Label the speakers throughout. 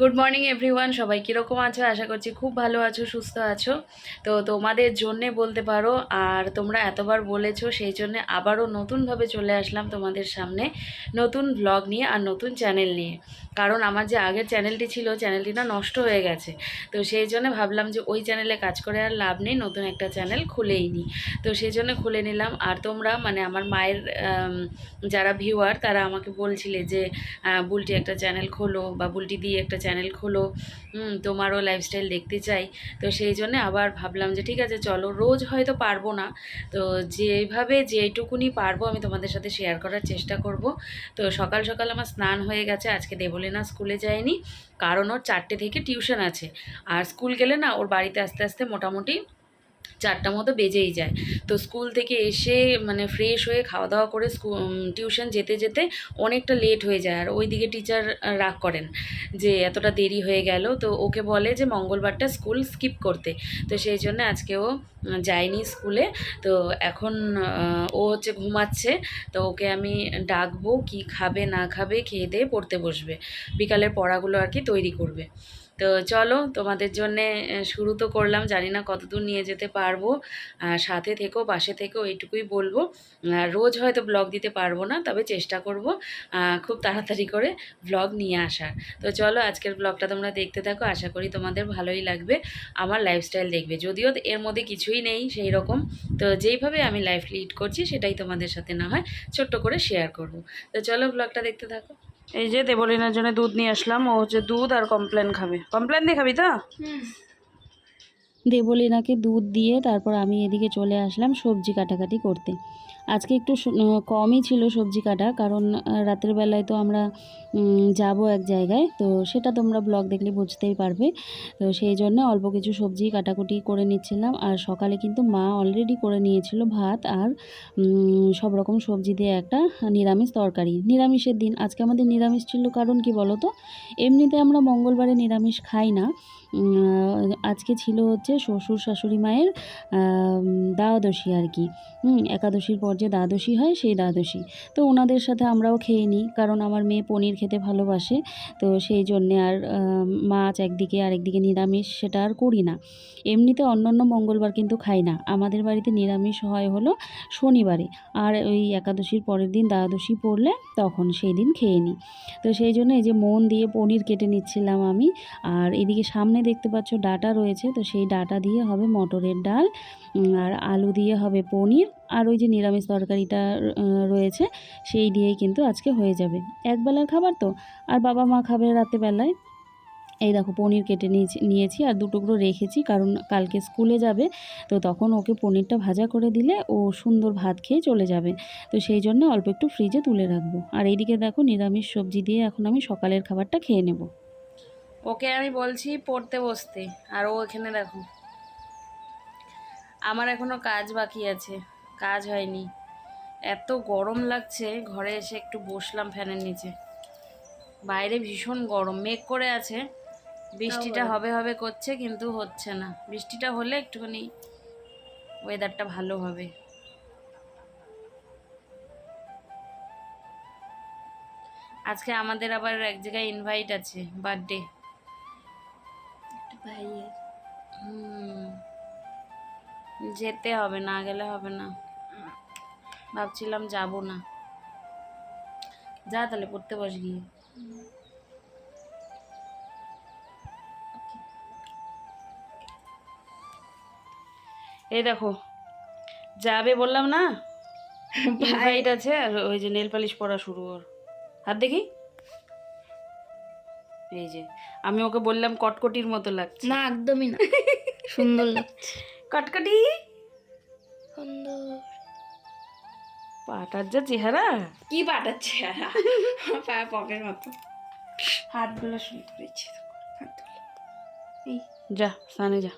Speaker 1: Good morning everyone সবাই কীরকম আছো? আশা করছি খুব ভালো আছো, সুস্থ আছো। তো তোমাদের জন্যে বলতে পারো, আর তোমরা এতবার বলেছ, সেই জন্যে আবারও নতুনভাবে চলে আসলাম তোমাদের সামনে। নতুন ব্লগ নিয়ে আর নতুন চ্যানেল নিয়ে। কারণ আমার যে আগের চ্যানেলটি ছিল চ্যানেলটি না নষ্ট হয়ে গেছে। তো সেই জন্য ভাবলাম যে ওই চ্যানেলে কাজ করে আর লাভ নেই, নতুন একটা চ্যানেল খুলেই নিই তো সেই জন্য খুলে নিলাম। আর তোমরা মানে আমার মায়ের যারা ভিউয়ার তারা আমাকে বলছিলে যে বুলটি একটা চ্যানেল খোলো বা বুলটি দিয়ে একটা চ্যানেল খোলো। তোমারও লাইফস্টাইল দেখতে চাই। তো সেই জন্য আবার ভাবলাম যে ঠিক আছে, চলো রোজ হয়তো পারব না। তো যেভাবে যেটুকুনি পারব আমি তোমাদের সাথে শেয়ার করার চেষ্টা করব। তো সকাল সকাল আমার স্নান হয়ে গেছে, আজকে দেবলিনা স্কুলে যায়নি। কারণ ওর চারটে থেকে টিউশন আছে। আর স্কুল গেলে না ওর বাড়িতে আস্তে আস্তে মোটামুটি চারটা মতো বেজেই যায়। তো স্কুল থেকে এসে মানে ফ্রেশ হয়ে খাওয়া দাওয়া করে স্কুল টিউশন যেতে যেতে অনেকটা লেট হয়ে যায়। আর ওইদিকে টিচার রাগ করেন যে এতটা দেরি হয়ে গেল। তো ওকে বলে যে মঙ্গলবারটা স্কুল স্কিপ করতে। তো সেই জন্য আজকে ও যায়নি স্কুলে। তো এখন ও হচ্ছে ঘুমাচ্ছে। তো ওকে আমি ডাকবো কি খাবে না খাবে খেয়ে দিয়ে পড়তে বসবে। বিকালের পড়াগুলো আর কি তৈরি করবে। তো চলো তোমাদের জন্যে শুরু তো করলাম। জানি না কতদূর নিয়ে যেতে পারব। সাথে থেকেও পাশে থেকেও এইটুকুই বলব। রোজ হয়তো ব্লগ দিতে পারব না, তবে চেষ্টা করব খুব তাড়াতাড়ি করে ব্লগ নিয়ে আসার। তো চলো আজকের ব্লগটা তোমরা দেখতে থাকো, আশা করি তোমাদের ভালোই লাগবে। আমার লাইফস্টাইল দেখবে, যদিও এর মধ্যে কিছুই নেই সেই রকম তো যেইভাবে আমি লাইফ লিড করছি, সেটাই তোমাদের সাথে না হয় ছোট্ট করে শেয়ার করব। তো চলো ব্লগটা দেখতে থাকো। এই যে দেবলিনার জন্য দুধ নিয়ে আসলাম ও হচ্ছে দুধ আর কমপ্লেন খাবে। কমপ্লেন দিয়ে খাবি তো?
Speaker 2: দেবলিনাকে দুধ দিয়ে তারপর আমি এদিকে চলে আসলাম সবজি কাটাকাটি করতে। আজকে একটু কমই ছিল সবজি কাটা, কারণ রাতের বেলায় তো আমরা যাব এক জায়গায়, তো সেটা তোমরা ব্লগ দেখলে বুঝতেই পারবে। তো সেই জন্য অল্প কিছু সবজি কাটাকুটি করে নিচ্ছিলাম, আর সকালে কিন্তু মা অলরেডি করে নিয়েছিল ভাত আর সব রকম সবজি দিয়ে একটা নিরামিষ তরকারি। নিরামিষের দিন, আজকে আমাদের নিরামিষ ছিল কারণ কি বলো তো এমনিতে আমরা মঙ্গলবারে নিরামিষ খাই না আজকে ছিল হচ্ছে শ্বশুর শাশুড়ি মায়ের দ্বাদশী আর কি। একাদশীর পর যে দ্বাদশী হয় সেই দ্বাদশী। তো ওনাদের সাথে আমরাও খেয়ে নিই, কারণ আমার মেয়ে পনির খেতে ভালোবাসে। তো সেই জন্যে আর মাছ একদিকে আর একদিকে নিরামিষ সেটা আর করি না। এমনিতে অন্য অন্য মঙ্গলবার কিন্তু খাই না। আমাদের বাড়িতে নিরামিষ হয় হলো শনিবারে। আর ওই একাদশীর পরের দিন দ্বাদশী পড়লে তখন সেই দিন খেয়ে নিই। তো সেই জন্য এই যে মন দিয়ে পনির কেটে নিচ্ছিলাম আমি, আর এদিকে সামনে দেখতে পাচ্ছ ডাটা রয়েছে। তো সেই ডাটা দিয়ে হবে মটরের ডাল আর আলু দিয়ে হবে পনির, আর ওই যে নিরামিষ তরকারিটা রয়েছে, সেই দিয়েই কিন্তু আজকে হয়ে যাবে। একবেলার খাবার তো? আর বাবা মা খাবে রাতেবেলায় এই দেখো, পনির কেটে নিয়েছি নিয়েছি, আর দুটুকরো রেখেছি, কারণ কালকে স্কুলে যাবে, তো তখন ওকে পনিরটা ভাজা করে দিলে ও সুন্দর ভাত খেয়ে চলে যাবে। তো সেই জন্য অল্প একটু ফ্রিজে তুলে রাখব। আর এইদিকে দেখো, নিরামিষ সবজি দিয়ে এখন আমি সকালের খাবারটা খেয়ে নেব।
Speaker 1: ওকে আমি বলছি পড়তে বসতে আর ও এখানে দেখো। আমার এখনও কাজ বাকি আছে কাজ হয়নি। এত গরম লাগছে ঘরে এসে একটু বসলাম ফ্যানের নিচে। বাইরে ভীষণ গরম মেঘ করে আছে। বৃষ্টিটা হবে হবে করছে কিন্তু হচ্ছে না। বৃষ্টিটা হলে একটুখানি ওয়েদারটা ভালো হবে। আজকে আমাদের আবার এক জায়গায় ইনভাইট আছে বার্থডে
Speaker 2: ভাইয়ের।
Speaker 1: হুম যেতে হবে না গেলে হবে না। ভাবছিলাম যাব না। যা তাহলে পড়তে বস গিয়ে। এই দেখো যাবে বললাম না? ইনভাইট আছে আর ওই যে নেল পালিশ পরা শুরু ওর। হাত দেখি? এই যে আমি ওকে বললাম কটকটির মতো লাগছে।
Speaker 2: না একদমই না। সুন্দর লাগছে।
Speaker 1: কটকটি?
Speaker 2: সুন্দর।
Speaker 1: পাটার যা চেহারা।
Speaker 2: কি পাঠাচ্ছে পায়ে পকের মতো। হাতগুলো সুন্দর ইচ্ছে হাতগুলো এই।
Speaker 1: যা স্নানে যা।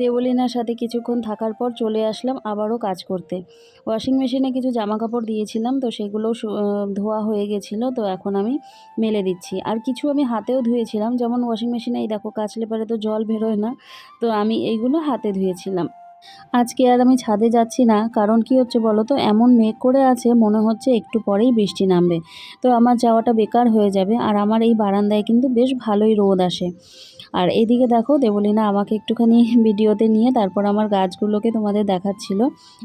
Speaker 2: দেবলিনার সাথে কিছুক্ষণ থাকার পর চলে আসলাম আবারও কাজ করতে। ওয়াশিং মেশিনে কিছু জামা কাপড় দিয়েছিলাম, তো সেগুলো ধোয়া হয়ে গেছিল, তো এখন আমি মেলে দিচ্ছি। আর কিছু আমি হাতেও ধুয়েছিলাম, যেমন ওয়াশিং মেশিনে, এই দেখো কাচলে পারে তো জল বেরোয় না, তো আমি এইগুলো হাতে ধুয়েছিলাম। আজকে আর আমি ছাদে যাচ্ছি না, কারণ কি হচ্ছে বলো তো, এমন মেঘ করে আছে, মনে হচ্ছে একটু পরেই বৃষ্টি নামবে। তো আমার যাওয়াটা বেকার হয়ে যাবে, আর আমার এই বারান্দায় কিন্তু বেশ ভালোই রোদ আসে। আর এদিকে দেখো দেবলীনা আমাকে একটুখানি ভিডিওতে নিয়ে তারপর আমার গাছগুলোকে তোমাদের দেখাচ্ছিল।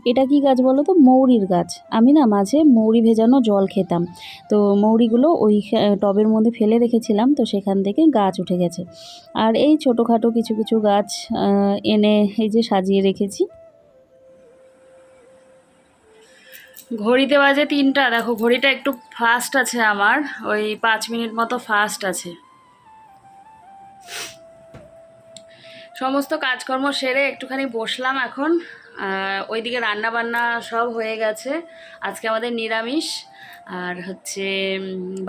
Speaker 2: এটা কি গাছ বলো তো? মৌরির গাছ। আমি না মাঝে মৌরি ভেজানো জল খেতাম। তো মৌরিগুলো ওই টবের মধ্যে ফেলে রেখেছিলাম তো সেখান থেকে গাছ উঠে গেছে। আর এই ছোটোখাটো কিছু কিছু গাছ এনে এই যে সাজিয়ে রেখেছি।
Speaker 1: ঘড়িতে বাজে তিনটা। দেখো ঘড়িটা একটু ফাস্ট আছে আমার। ওই পাঁচ মিনিট মতো ফাস্ট আছে। সমস্ত কাজকর্ম সেরে একটুখানি বসলাম এখন। ওইদিকে রান্না বান্না সব হয়ে গেছে। আজকে আমাদের নিরামিষ। আর হচ্ছে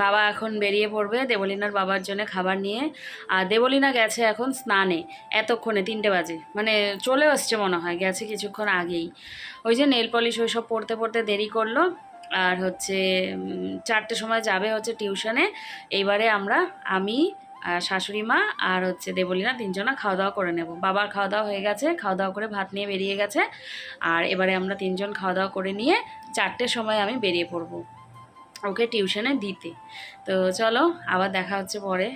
Speaker 1: বাবা এখন বেরিয়ে পড়বে দেবলিনার বাবার জন্য খাবার নিয়ে। আর দেবলিনা গেছে এখন স্নানে এতক্ষণে তিনটে বাজে। মানে চলে আসছে মনে হয় গেছে কিছুক্ষণ আগেই। ওই যে নেল পলিশ ওই সব পড়তে পড়তে দেরি করল। আর হচ্ছে উম, চারটের সময় যাবে হচ্ছে টিউশনে। এইবারে আমরা আমি শাশুড়ি মা আর হচ্ছে দেবলীনা তিনজনা খাওয়া দাওয়া করে নেব। বাবার খাওয়া দাওয়া হয়ে গেছে খাওয়া দাওয়া করে ভাত নিয়ে বেরিয়ে গেছে। আর এবারে আমরা তিনজন খাওয়া দাওয়া করে নিয়ে চারটের সময় আমি বেরিয়ে পড়ব ওকে টিউশনে দিতে। তো চলো, আবার দেখা হচ্ছে পরে।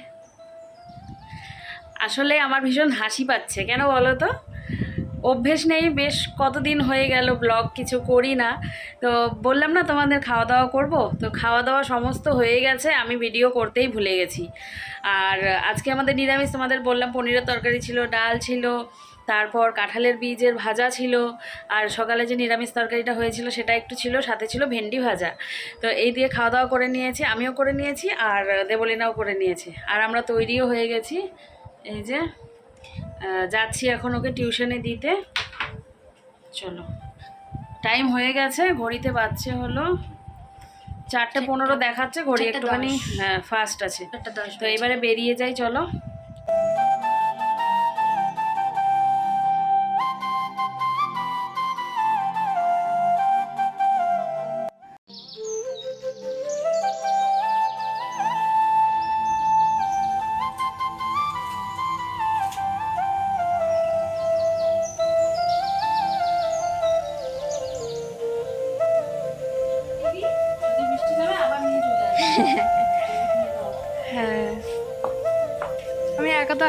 Speaker 1: আসলে আমার ভীষণ হাসি পাচ্ছে, কেন বলো তো? অভ্যেস নেই, বেশ কতদিন হয়ে গেল ব্লগ কিছু করি না। তো বললাম না তোমাদের খাওয়া দাওয়া করব? তো খাওয়া দাওয়া সমস্ত হয়ে গেছে, আমি ভিডিও করতেই ভুলে গেছি। আর আজকে আমাদের নিরামিষ, তোমাদের বললাম পনিরের তরকারি ছিল, ডাল ছিল, তারপর কাঁঠালের বীজের ভাজা ছিল, আর সকালে যে নিরামিষ তরকারিটা হয়েছিল সেটা একটু ছিল, সাথে ছিল ভেন্ডি ভাজা। তো এই দিয়ে খাওয়া দাওয়া করে নিয়েছি, আমিও করে নিয়েছি, আর দেবলিনাও করে নিয়েছি। আর আমরা তৈরিও হয়ে গেছি, এই যে যাচ্ছি এখন ওকে টিউশনে দিতে। চলো। টাইম হয়ে গেছে ঘড়িতে বাচ্চা হলো চারটে পনেরো দেখাচ্ছে ঘড়ি একটুখানি হ্যাঁ ফার্স্ট আছে। তো এবারে বেরিয়ে যাই চলো।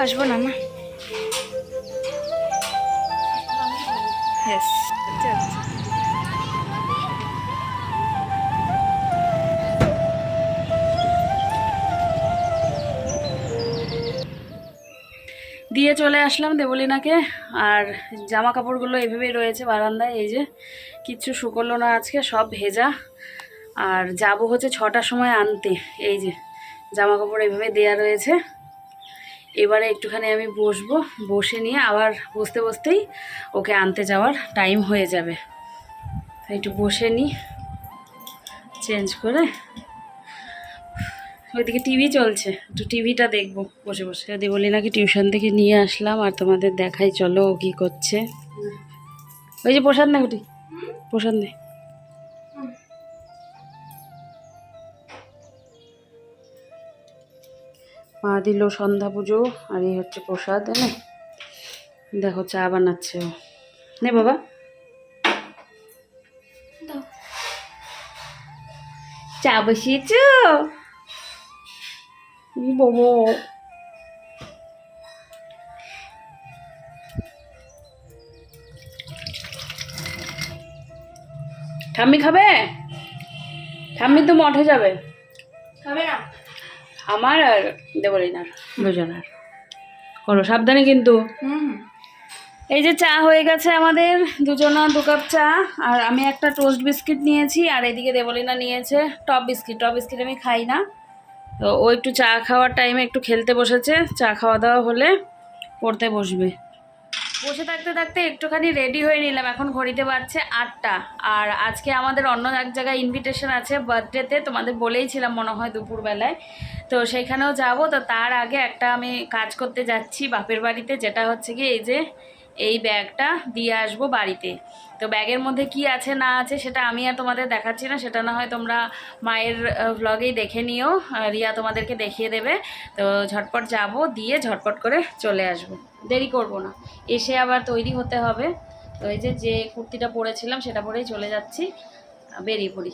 Speaker 3: আসব না না। আচ্ছা।
Speaker 1: দিয়ে চলে আসলাম দেবলিনাকে, আর জামা কাপড়গুলো এভাবেই রয়েছে বারান্দায়, এই যে কিচ্ছু শুকোলো না আজকে, সব ভেজা। আর যাব হচ্ছে ছটার সময় আনতে, এই যে জামা কাপড় এভাবে দেয়া রয়েছে। এবারে একটুখানি আমি বসবো, বসে নিয়ে আবার বসতে বসতেই ওকে আনতে যাওয়ার টাইম হয়ে যাবে। একটু বসে নিই চেঞ্জ করে। ওইদিকে টিভি চলছে, একটু টিভিটা দেখব বসে বসে। যদি বলি নাকি টিউশন থেকে নিয়ে আসলাম, আর তোমাদের দেখাই চলো ও কী করছে। ওই যে প্রসাদ না ওটি প্রসাদ নে মা দিল সন্ধ্যা পুজো আর এই হচ্ছে প্রসাদ এনে দেখো, চা বানাচ্ছে ও। নে বাবা। চা বসিয়েছ? ঠাম্মি খাবে? ঠাম্মি তো মঠে যাবে।
Speaker 3: হবে না।
Speaker 1: আমার আর দেবলিনার। দুজনার। করো সাবধানে কিন্তু।
Speaker 3: হুম।
Speaker 1: এই যে চা হয়ে গেছে আমাদের দুজনা দু কাপ চা আর আমি একটা টোস্ট বিস্কিট নিয়েছি আর এদিকে দেবলিনা নিয়েছে টপ বিস্কিট। টপ বিস্কিট আমি খাই না। তো ও একটু চা খাওয়ার টাইমে একটু খেলতে বসেছে চা খাওয়া দাওয়া হলে পড়তে বসবে। বসে থাকতে থাকতে একটুখানি রেডি হয়ে নিলাম। এখন ঘড়িতে বাজছে আটটা। আর আজকে আমাদের অন্য এক জায়গায় ইনভিটেশন আছে বার্থডেতে তোমাদের বলেইছিলাম মনে হয় দুপুরবেলায়। তো সেখানেও যাব। তো তার আগে একটা আমি কাজ করতে যাচ্ছি বাপের বাড়িতে, যেটা হচ্ছে কি, এই যে এই ব্যাগটা দিয়ে আসব বাড়িতে। তো ব্যাগের মধ্যে কি আছে না আছে সেটা আমি আর তোমাদের দেখাচ্ছি না, সেটা না হয় তোমরা মায়ের ভ্লগেই দেখে নিও রিয়া তোমাদেরকে দেখিয়ে দেবে। তো ঝটপট যাব, দিয়ে ঝটপট করে চলে আসব। দেরি করব না। এসে আবার তৈরি হতে হবে। তো এই যে যে কুর্তিটা পরেছিলাম সেটা পরেই চলে যাচ্ছি বেরিয়ে পড়ি।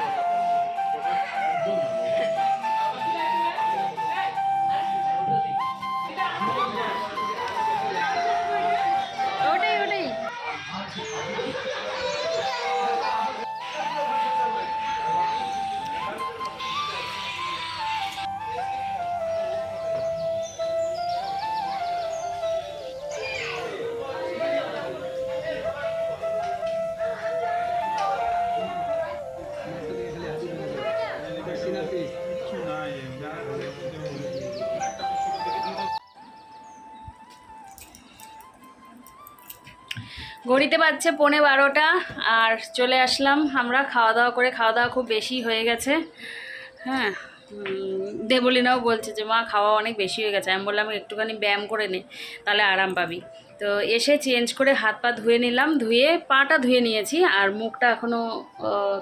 Speaker 1: ঘড়িতে বাজছে পৌনে বারোটা আর চলে আসলাম আমরা, খাওয়া দাওয়া করে, খাওয়া দাওয়া খুব বেশি হয়ে গেছে। হ্যাঁ উম, দেবলিনাও বলছে যে মা খাওয়া অনেক বেশি হয়ে গেছে। আমি বললাম একটুখানি ব্যায়াম করে নে তাহলে আরাম পাবি। তো এসে চেঞ্জ করে হাত পা ধুয়ে নিলাম ধুয়ে পাটা ধুয়ে নিয়েছি আর মুখটা এখনও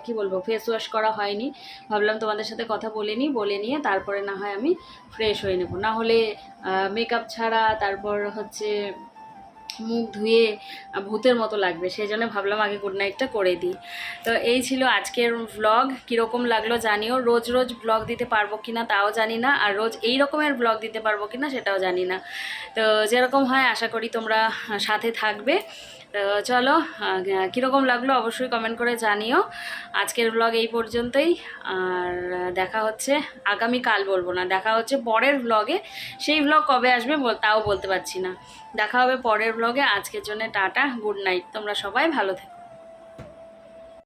Speaker 1: কি বলব ফেস ওয়াশ করা হয়নি। ভাবলাম তোমাদের সাথে কথা বলে নিই বলে নিয়ে তারপরে না হয় আমি ফ্রেশ হয়ে নেব। না হলে মেকআপ ছাড়া তারপর হচ্ছে মুখ ধুয়ে ভূতের মতো লাগবে। সেই জন্য ভাবলাম আগে গুড নাইটটা করে দিই। তো এই ছিল আজকের ব্লগ কীরকম লাগল জানিও। রোজ রোজ ব্লগ দিতে পারব কি না তাও জানি না। আর রোজ এই রকমের ব্লগ দিতে পারব কি না সেটাও জানি না। তো যেরকম হয় আশা করি তোমরা সাথে থাকবে। চলো কীরকম লাগল অবশ্যই কমেন্ট করে জানিও। আজকের ব্লগ এই পর্যন্তই। আর দেখা হচ্ছে, আগামী কাল বলব না, দেখা হচ্ছে পরের ব্লগে সেই ব্লগ কবে আসবে তাও বলতে পারছি না। দেখা হবে পরের ব্লগে আজকের জন্য টাটা গুড নাইট তোমরা সবাই ভালো থেকো।